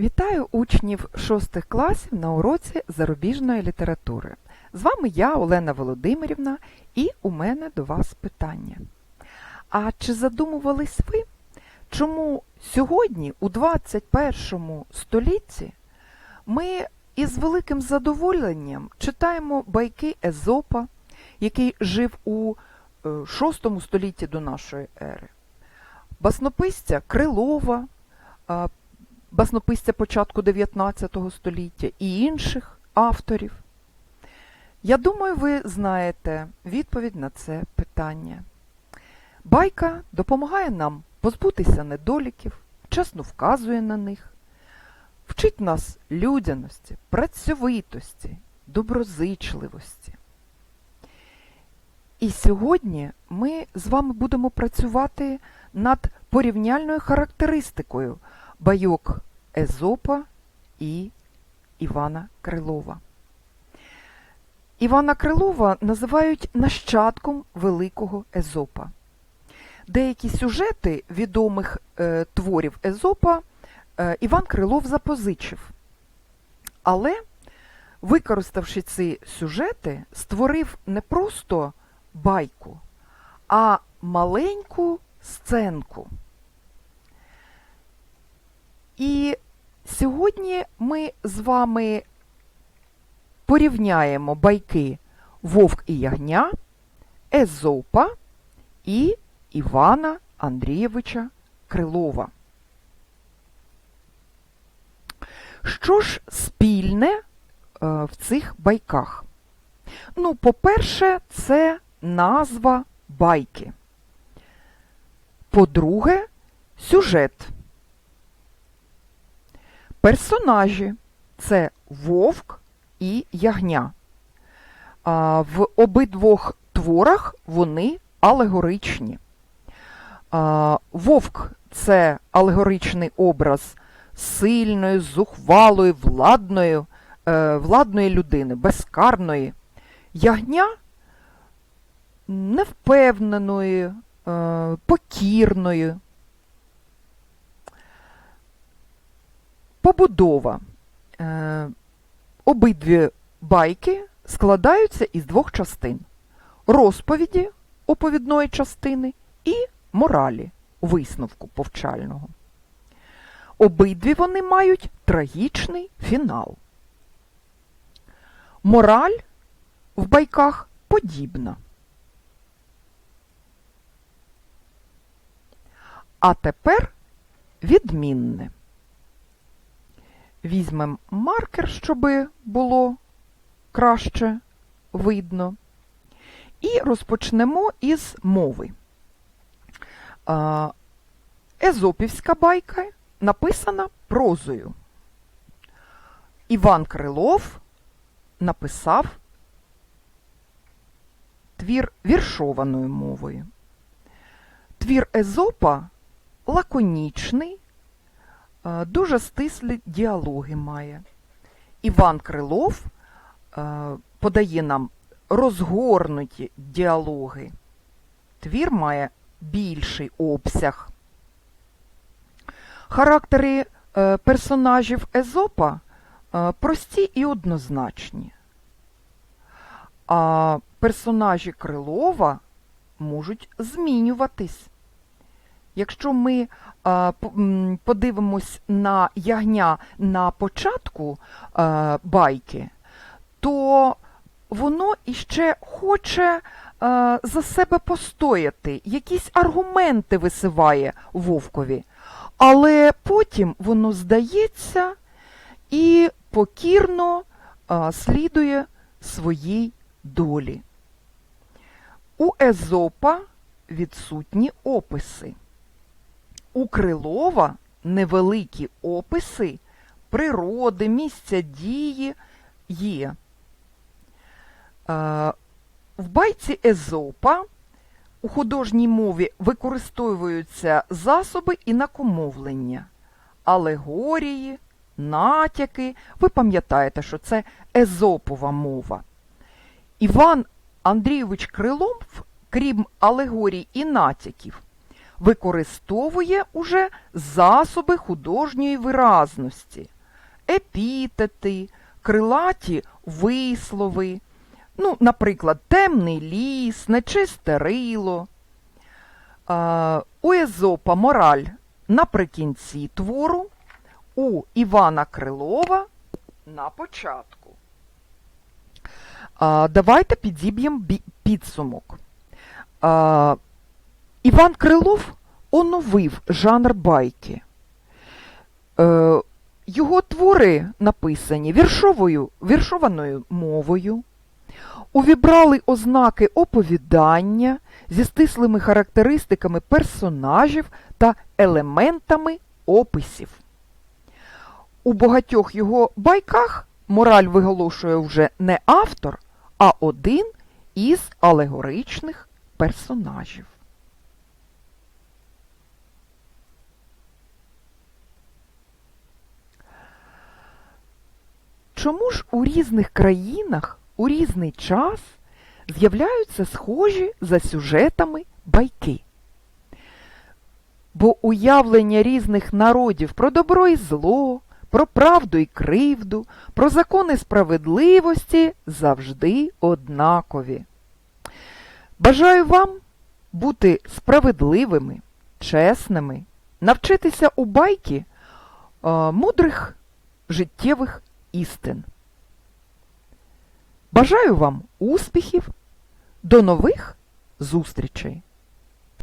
Вітаю учнів шостих класів на уроці зарубіжної літератури. З вами я, Олена Володимирівна, і у мене до вас питання. А чи задумувались ви, чому сьогодні, у 21 столітті, ми із великим задоволенням читаємо байки Езопа, який жив у е, 6 столітті до нашої ери, баснописця Крилова, баснописця початку 19 століття і інших авторів? Я думаю, ви знаєте відповідь на це питання. Байка допомагає нам позбутися недоліків, вчасно вказує на них, вчить нас людяності, працьовитості, доброзичливості. І сьогодні ми з вами будемо працювати над порівняльною характеристикою байок Езопа і Івана Крилова. Івана Крилова називають нащадком великого Езопа. Деякі сюжети відомих е, творів Езопа е, Іван Крилов запозичив. Але, використавши ці сюжети, створив не просто байку, а маленьку сценку. І сьогодні ми з вами порівняємо байки Вовк і Ягня, Езопа і Івана Андрійовича Крилова. Що ж спільне е, в цих байках? Ну, по-перше, це назва байки. По-друге, сюжет. Персонажі це вовк і ягня. В обидвох творах вони алегоричні. Вовк це алегоричний образ сильної, зухвалої, владної, е, владної людини, безкарної. Ягня невпевненої, е, покірної. Побудова. Е, Обидві байки складаються із двох частин: розповіді оповідної частини і моралі висновку повчального. Обидві вони мають трагічний фінал. Мораль в байках подібна. А тепер відмінне. Візьмемо маркер, щоб було краще видно. І розпочнемо із мови. Езопівська байка написана прозою. Іван Крилов написав твір віршованою мовою. Твір Езопа лаконічний, дуже стислі діалоги має. Іван Крилов е, подає нам розгорнуті діалоги. Твір має більший обсяг. Характери е, персонажів Езопа прості і однозначні. А персонажі Крилова можуть змінюватись. Якщо ми а, подивимось на ягня на початку а, байки, то воно іще хоче а, за себе постояти, якісь аргументи висиває вовкові, але потім воно здається і покірно слідує своїй долі. У Езопа відсутні описи. У Крилова невеликі описи природи, місця дії є. Е, в байці Езопа у художній мові використовуються засоби інакомовлення, алегорії, натяки. Ви пам'ятаєте, що це езопова мова. Іван Андрійович Крилов, крім алегорій і натяків, використовує уже засоби художньої виразності, епітети, крилаті вислови, ну, наприклад, темний ліс, нечисте рило. У Езопа мораль наприкінці твору, у Івана Крилова на початку. Давайте підіб'ємо підсумок. Іван Крилов оновив жанр байки. Е, Його твори написані віршовою, віршованою мовою, увібрали ознаки оповідання зі стислими характеристиками персонажів та елементами описів. У багатьох його байках мораль виголошує вже не автор, а один із алегоричних персонажів. Чому ж у різних країнах у різний час з'являються схожі за сюжетами байки? Бо уявлення різних народів про добро і зло, про правду і кривду, про закони справедливості завжди однакові. Бажаю вам бути справедливими, чесними, навчитися у байки е, мудрих життєвих істин. Бажаю вам успіхів, до нових зустрічей!